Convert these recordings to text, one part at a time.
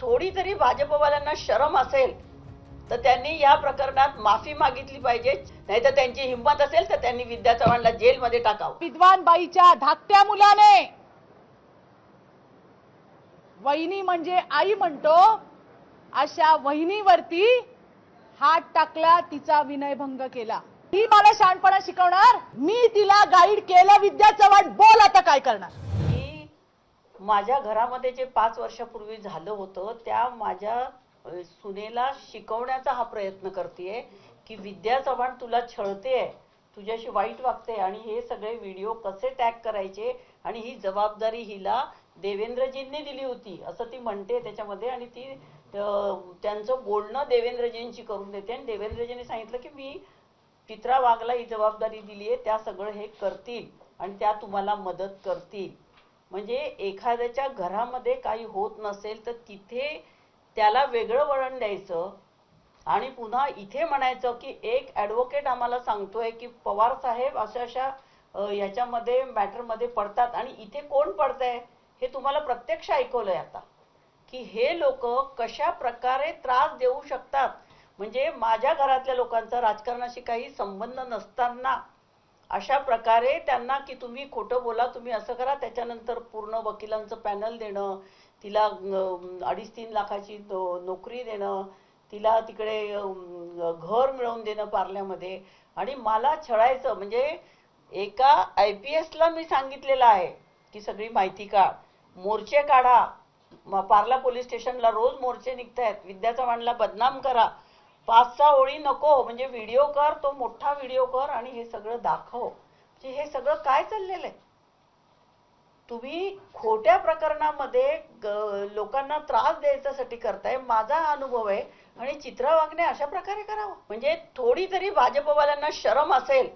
थोडी तरी भाजपवाल्यांना शरम असेल तर त्यांनी या प्रकरणात माफी मागितली पाहिजे. नाही तर त्यांची हिंमत असेल तर त्यांनी विद्या चव्हाणला जेलमध्ये टाकावं. विद्वान बाईच्या धाकट्या मुलाने. वहिनी म्हणजे आई म्हणतो अशा वहिनीवरती हात टाकला तिचा विनयभंग केला. ही मला शहाणपणा शिकवणार? मी तिला गाईड केलं विद्या चव्हाण बोल आता काय करणार? माझ्या घरामध्ये जे पाच वर्षापूर्वी झालं होतं त्या माझ्या सुनेला शिकवण्याचा हा प्रयत्न करते की विद्या चव्हाण तुला छळते तुझ्याशी वाईट वागते आणि हे सगळे व्हिडिओ कसे टॅग करायचे आणि ही जबाबदारी हिला देवेंद्रजींनी दिली होती असं ती म्हणते त्याच्यामध्ये आणि ती त्यांचं बोलणं देवेंद्रजींशी करून देते आणि देवेंद्रजींनी सांगितलं की मी चित्रा वाघला ही जबाबदारी दिली आहे त्या सगळं हे करतील आणि त्या तुम्हाला मदत करतील. म्हणजे एखाद्याच्या घरामध्ये काही होत नसेल तर तिथे त्याला वेगळं वळण द्यायचं. आणि पुन्हा इथे म्हणायचं की एक ॲडव्होकेट आम्हाला सांगतोय की पवार साहेब अशा अशा ह्याच्यामध्ये मॅटरमध्ये पडतात आणि इथे कोण पडतंय हे तुम्हाला प्रत्यक्ष ऐकवलंय आता. की हे लोक कशा प्रकारे त्रास देऊ शकतात. म्हणजे माझ्या घरातल्या लोकांचा राजकारणाशी काही संबंध नसताना अशा प्रकारे त्यांना की तुम्ही खोटं बोला तुम्ही असं करा त्याच्यानंतर पूर्ण वकिलांचं पॅनल देणं तिला अडीच तीन लाखाची नोकरी देणं तिला तिकडे घर मिळवून देणं पार्ल्यामध्ये. आणि मला छळायचं म्हणजे एका आय पी एसला मी सांगितलेलं आहे की सगळी माहिती काढ. मोर्चे काढा. म- पार्ला पोलीस स्टेशनला रोज मोर्चे निघतायत. विद्या चव्हाणला बदनाम करा. पाच सहा ओळी नको म्हणजे व्हिडिओ कर तो मोठा व्हिडिओ कर आणि हे सगळं दाखव. म्हणजे हे सगळं काय चाललेलं आहे? तुम्ही खोट्या प्रकरणामध्ये ग- लोकांना त्रास द्यायच्यासाठी करताय माझा अनुभव आहे. आणि चित्रा वागणे अशा प्रकारे करावं. म्हणजे थोडी तरी भाजपवाल्यांना शरम असेल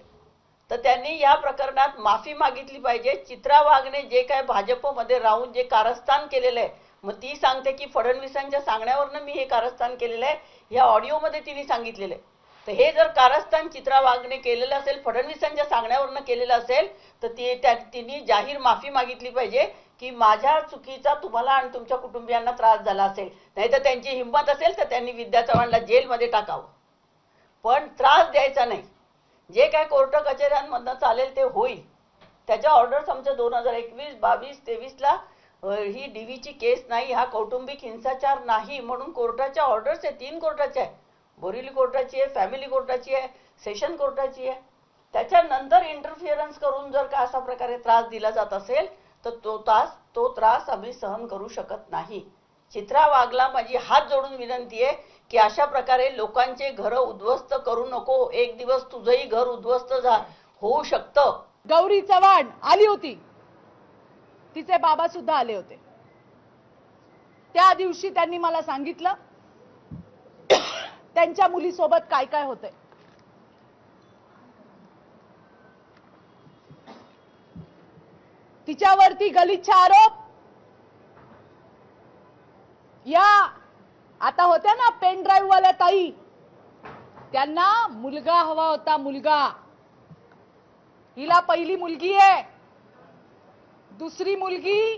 तर त्यांनी या प्रकरणात माफी मागितली पाहिजे. चित्रा वागणे जे काय भाजपमध्ये राहून जे कारस्थान केलेलं आहे मग ती सांगते की फडणवीसांच्या सांगण्यावरनं मी हे कारस्थान केलेलं आहे. या ऑडिओमध्ये तिने सांगितलेलं आहे. तर हे जर कारस्थान चित्रा वाघने केलेलं असेल फडणवीसांच्या सांगण्यावरनं केलेलं असेल तर ती त्या तिने जाहीर माफी मागितली पाहिजे की माझ्या चुकीचा तुम्हाला आणि तुमच्या कुटुंबियांना त्रास झाला असेल. नाही तर त्यांची हिंमत असेल तर त्यांनी विद्या चव्हाणला जेलमध्ये टाकावं. पण त्रास द्यायचा नाही. जे काय कोर्ट कचेऱ्यांमधनं चालेल ते होईल. त्याच्या ऑर्डर्स आमच्या दोन हजार एकवीस बावीस तेवीसला ही डीव्हीची केस नाही हा कौटुंबिक हिंसाचार नाही म्हणून कोर्टाच्या ऑर्डर्स आहे तीन कोर्टाच्या आहे. बोरिवली कोर्टाची आहे फॅमिली कोर्टाची आहे सेशन कोर्टाची आहे. त्याच्यानंतर इंटरफिअरन्स करून जर का अशा प्रकारे त्रास दिला जात असेल तर तो त्रास तो त्रास आम्ही सहन करू शकत नाही. चित्रा वागला माझी हात जोडून विनंती आहे की अशा प्रकारे लोकांचे घर उद्ध्वस्त करू नको एक दिवस तुझंही घर उद्ध्वस्त झा होऊ शकतं. गौरी चव्हाण आली होती. तिचे बाबा सुद्धा आले होते. त्या दिवशी त्यांनी मला सांगितलं त्यांच्या मुलीसोबत काय काय होतंय. तिच्यावरती गलिच्छ आरोप. या आता होत्या ना पेन ड्राईव्ह वाल्या ताई. त्यांना मुलगा हवा होता मुलगा. हिला पहिली मुलगी आहे. दुसरी मुलगी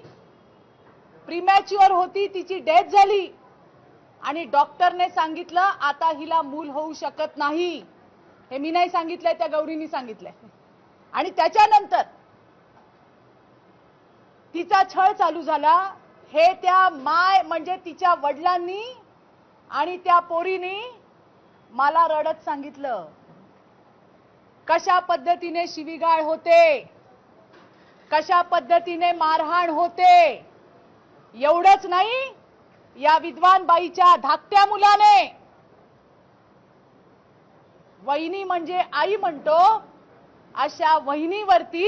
प्रीमॅच्युअर होती तिची डेथ झाली. आणि डॉक्टरने सांगितलं आता हिला मूल होऊ शकत नाही. हे मी नाही सांगितलंय त्या गौरीनी सांगितलंय. आणि त्याच्यानंतर तिचा छळ चालू झाला. हे त्या माय म्हणजे तिच्या वडिलांनी आणि त्या पोरीनी मला रडत सांगितलं. कशा पद्धतीने शिवीगाळ होते? कशा पद्धतीने मारहाण होते? एवढंच नाही या विद्वान बाईच्या धाकट्या मुलाने. वहिनी म्हणजे आई म्हणतो अशा वहिनीवरती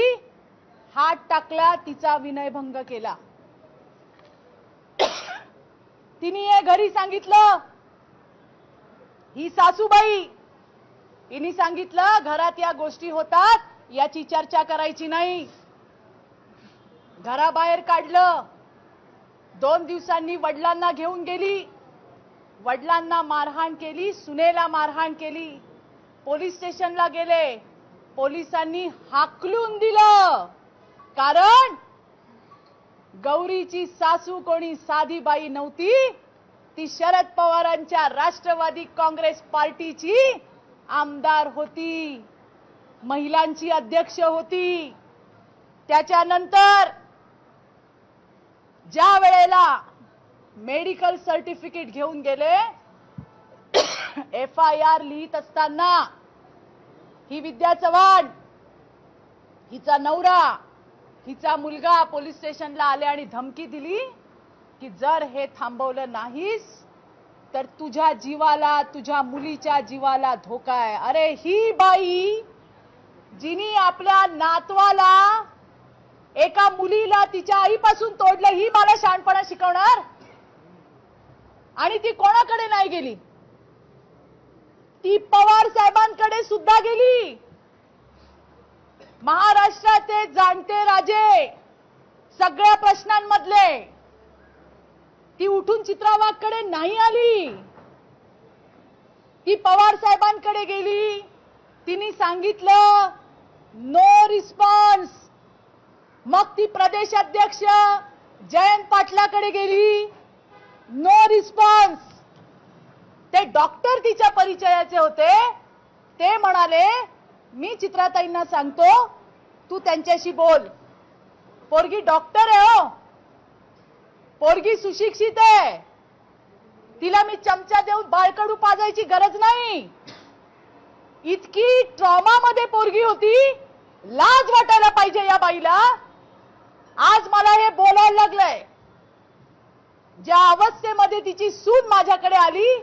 हात टाकला तिचा विनयभंग केला. तिने हे घरी सांगितलं ही सासूबाई हिनी सांगितलं घरात या गोष्टी होतात याची चर्चा करायची नाही. घराबाहेर काढलं. दोन दिवसांनी वडिलांना घेऊन गेली. वडिलांना मारहाण केली सुनेला मारहाण केली. पोलीस स्टेशनला गेले. पोलिसांनी हाकलून दिलं. कारण गौरीची सासू कोणी साधी बाई नव्हती. ती शरद पवारांच्या राष्ट्रवादी काँग्रेस पार्टीची आमदार होती. महिलांची अध्यक्ष होती. त्याच्यानंतर ज्या वेळेला मेडिकल सर्टिफिकेट घेऊन गेले एफ आय आर लिहित असताना ही विद्या चव्हाण हिचा नवरा हिचा मुलगा पोलीस स्टेशनला आले आणि धमकी दिली की जर हे थांबवलं नाहीस तर तुझ्या जीवाला तुझ्या मुलीच्या जीवाला धोका आहे. अरे ही बाई जिनी आपल्या नातवाला एका मुलीला तिच्या आईपासून तोडलं ही मला शहाणपणा शिकवणार? आणि ती कोणाकडे नाही गेली? ती पवार साहेबांकडे सुद्धा गेली. महाराष्ट्राचे जाणते राजे सगळ्या प्रश्नांमधले. ती उठून चित्रावाकडे नाही आली. ती पवार साहेबांकडे गेली. तिने सांगितलं नो रिस्पॉन्स मग ती प्रदेशाध्यक्ष जयंत पाटलाकडे गेली. नो रिस्पॉन्स ते डॉक्टर तिच्या परिचयाचे होते. ते म्हणाले मी चित्राताईंना सांगतो तू त्यांच्याशी बोल. पोरगी डॉक्टर आहे हो. पोरगी सुशिक्षित आहे. तिला मी चमचा देऊन बाळकडू पाजायची गरज नाही. इतकी ट्रॉमा मध्ये पोरगी होती. लाज वाटायला पाहिजे या बाईला. आज मला हे बोलायला लागलंय. ज्या अवस्थेमध्ये तिची सून माझ्याकडे आली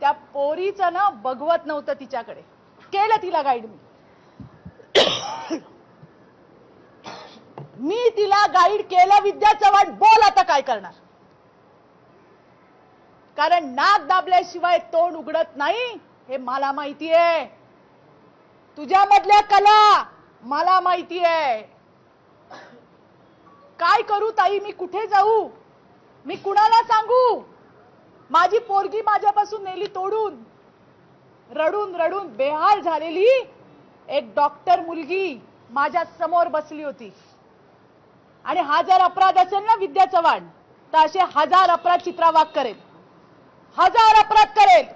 त्या पोरीचं ना बघवत नव्हतं तिच्याकडे. केलं तिला गाईड मी. मी तिला गाईड केलं विद्या चव्हाण बोल आता काय करणार. कारण नाक दाबल्याशिवाय तोंड उघडत नाही हे मला माहिती आहे कला मला माहिती आहे काय करू ताई? मी कुठे जाऊ? मी कुणाला सांगू? माझी पोरगी माझ्यापासून नेली तोडून. रडून रडून बेहाल झालेली एक डॉक्टर मुलगी माझ्यासमोर बसली होती. आणि हा जर अपराध असेल ना विद्या चव्हाण तर असे हजार अपराध चित्रावाग करेल. हजार अपराध करेल.